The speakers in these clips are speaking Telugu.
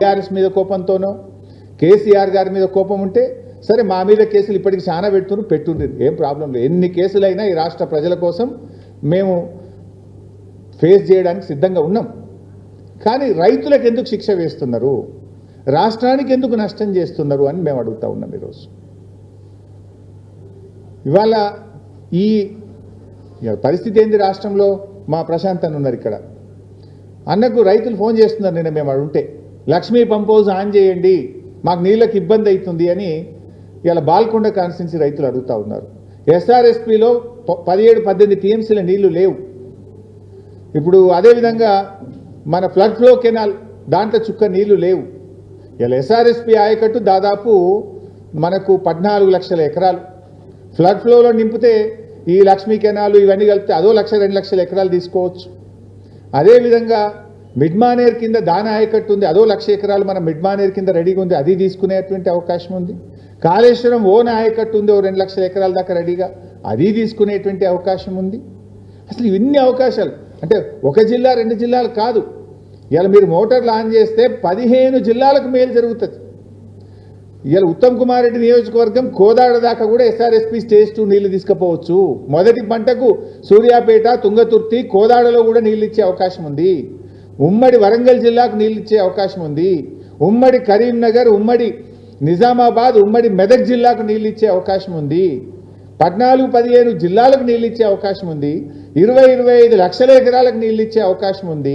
టీఆర్ఎస్ మీద కోపంతోనో కేసీఆర్ గారి మీద కోపం ఉంటే సరే మా మీద కేసులు ఇప్పటికి చాలా పెడుతున్నారు పెట్టుండ్రి. ఏం ప్రాబ్లం లేదు. ఎన్ని కేసులైనా ఈ రాష్ట్ర ప్రజల కోసం మేము ఫేస్ చేయడానికి సిద్ధంగా ఉన్నాం. కానీ రైతులకు ఎందుకు శిక్ష వేస్తున్నారు? రాష్ట్రానికి ఎందుకు నష్టం చేస్తున్నారు అని మేము అడుగుతా ఉన్నాం ఈరోజు. ఇవాళ ఈ పరిస్థితి ఏంది రాష్ట్రంలో? మా ప్రశాంత్ అని ఉన్నారు ఇక్కడ. అన్నకు రైతులు ఫోన్ చేస్తున్నారు నిన్న మేము అడుంటే లక్ష్మీ పంప్ హౌస్ ఆన్ చేయండి మాకు నీళ్ళకి ఇబ్బంది అవుతుంది అని ఇలా బాల్కొండ కాన్స్టిట్యున్సీ రైతులు అడుగుతూ ఉన్నారు. ఎస్ఆర్ఎస్పిలో పదిహేడు పద్దెనిమిది టీఎంసీల నీళ్ళు లేవు. ఇప్పుడు అదేవిధంగా మన ఫ్లడ్ ఫ్లో కెనాల్ దాంట్లో చుక్క నీళ్ళు లేవు. ఇలా ఎస్ఆర్ఎస్పి ఆయకట్టు దాదాపు మనకు పద్నాలుగు లక్షల ఎకరాలు. ఫ్లడ్ ఫ్లోలో నింపితే ఈ లక్ష్మీ కెనాలు ఇవన్నీ కలిపితే అదో లక్ష రెండు లక్షల ఎకరాలు తీసుకోవచ్చు. అదేవిధంగా మిడ్మానేర్ కింద దాన ఆయకట్టు ఉంది. అదో లక్ష ఎకరాలు మన మిడ్మానేర్ కింద రెడీగా ఉంది. అది తీసుకునేటువంటి అవకాశం ఉంది. కాళేశ్వరం ఓన ఆయకట్టు ఉంది. ఓ రెండు లక్షల ఎకరాల దాకా రెడీగా అది తీసుకునేటువంటి అవకాశం ఉంది. అసలు ఇన్ని అవకాశాలు. అంటే ఒక జిల్లా రెండు జిల్లాలు కాదు. ఇలా మీరు మోటార్లు ఆన్ చేస్తే పదిహేను జిల్లాలకు మేలు జరుగుతుంది. ఇలా ఉత్తమ్ కుమార్ రెడ్డి నియోజకవర్గం కోదాడ దాకా కూడా ఎస్ఆర్ఎస్పి స్టేజ్ టూ నీళ్ళు తీసుకుపోవచ్చు. మొదటి పంటకు సూర్యాపేట తుంగతుర్తి కోదాడలో కూడా నీళ్ళు ఇచ్చే అవకాశం ఉంది. ఉమ్మడి వరంగల్ జిల్లాకు నీళ్ళు ఇచ్చే అవకాశం ఉంది. ఉమ్మడి కరీంనగర్ ఉమ్మడి నిజామాబాద్ ఉమ్మడి మెదక్ జిల్లాకు నీళ్ళు ఇచ్చే అవకాశం ఉంది. పద్నాలుగు పదిహేను జిల్లాలకు నీళ్ళు ఇచ్చే అవకాశం ఉంది. ఇరవై ఇరవై ఐదు లక్షల ఎకరాలకు నీళ్ళు ఇచ్చే అవకాశం ఉంది.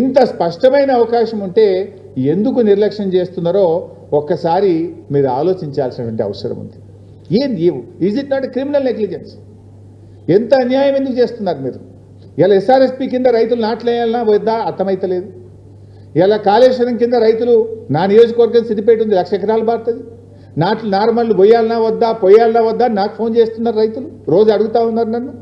ఇంత స్పష్టమైన అవకాశం ఉంటే ఎందుకు నిర్లక్ష్యం చేస్తున్నారో ఒక్కసారి మీరు ఆలోచించాల్సినటువంటి అవసరం ఉంది. ఏంది is it not criminal negligence ఎంత అన్యాయం ఎందుకు చేస్తున్నారు మీరు? ఇలా ఎస్ఆర్ఎస్పి కింద రైతులు నాట్లేయాలన్నా వద్దా అర్థమైతలేదు. ఇలా కాళేశ్వరం కింద రైతులు నా నియోజకవర్గం సిద్దిపేట ఉంది లక్ష ఎకరాలు బారుతుంది నాట్లు నార్మల్ పోయాలన్నా వద్దా పొయ్యాలన్నా వద్దా నాకు ఫోన్ చేస్తున్నారు రైతులు. రోజు అడుగుతా ఉన్నారు నన్ను.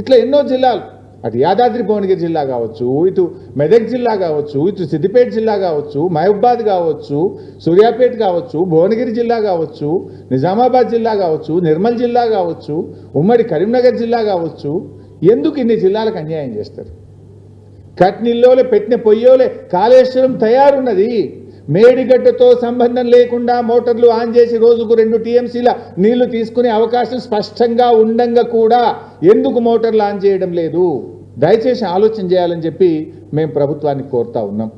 ఇట్లా ఎన్నో జిల్లాలు అటు యాదాద్రి భువనగిరి జిల్లా కావచ్చు ఇటు మెదక్ జిల్లా కావచ్చు ఇటు సిద్దిపేట జిల్లా కావచ్చు మహబూబాద్ కావచ్చు సూర్యాపేట కావచ్చు భువనగిరి జిల్లా కావచ్చు నిజామాబాద్ జిల్లా కావచ్చు నిర్మల్ జిల్లా కావచ్చు ఉమ్మడి కరీంనగర్ జిల్లా కావచ్చు ఎందుకు ఇన్ని జిల్లాలకు అన్యాయం చేస్తారు? కట్నిల్లోలే పెట్టిన పొయ్యోలే కాళేశ్వరం తయారున్నది. మేడిగడ్డతో సంబంధం లేకుండా మోటార్లు ఆన్ చేసి రోజుకు రెండు టీఎంసీల నీళ్ళు తీసుకునే అవకాశం స్పష్టంగా ఉండంగా కూడా ఎందుకు మోటార్లు ఆన్ చేయడం లేదు? దయచేసి ఆలోచన చేయాలని చెప్పి మేము ప్రభుత్వాన్ని కోరుతా ఉన్నాం.